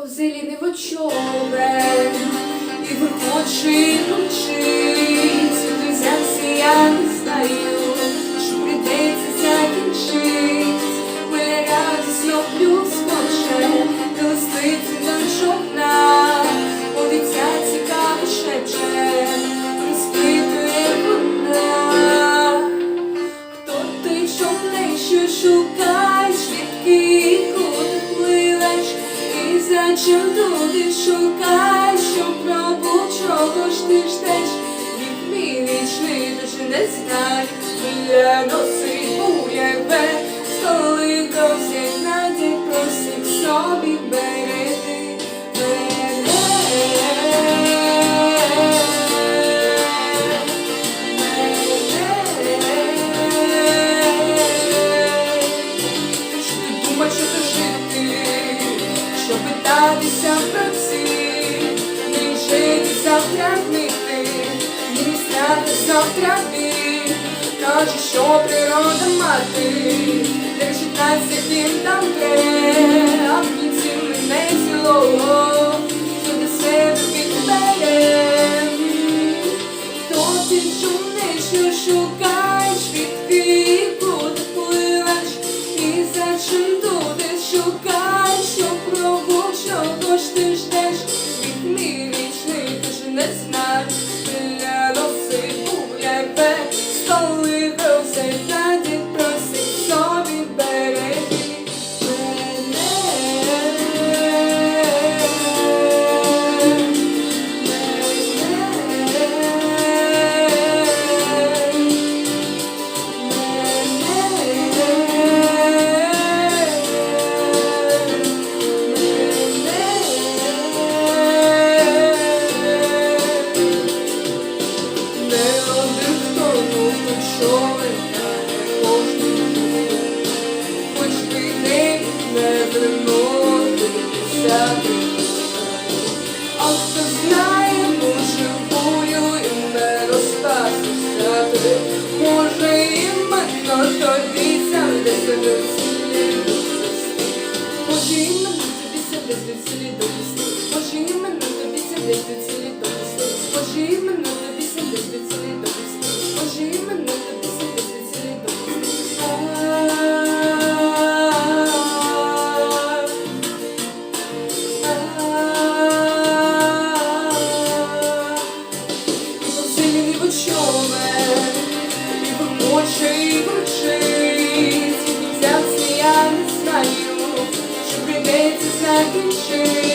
повзе ліниво човен, і виходжу куди взявся я не знаю, що прийдеться закінчить, моя радісно плюс може, не чим туди шукаєш, що пробу чого ж ти ждеш, від мій вічний дуже не знай, я носить буєве, питатися про ці, не жити завтра гнити, не стати завтра ти, каже, що природа мати, де читайся ким там де, а в кінці мене цілого, що до себе підбере. Хто ти чуне, що шукаєш, відки і куди пливеш, і за чим ти ждеш, від мій вічний, ти ж не. не один сторону почули ну, кожну хоч ти не виноситися, а хто знає, може і не розтасися ти, може іменно тобі сам десь до цілі до сести, може іменно тобі сам десь очей кричить, взяться я не знаю, що прийдеться закінчить.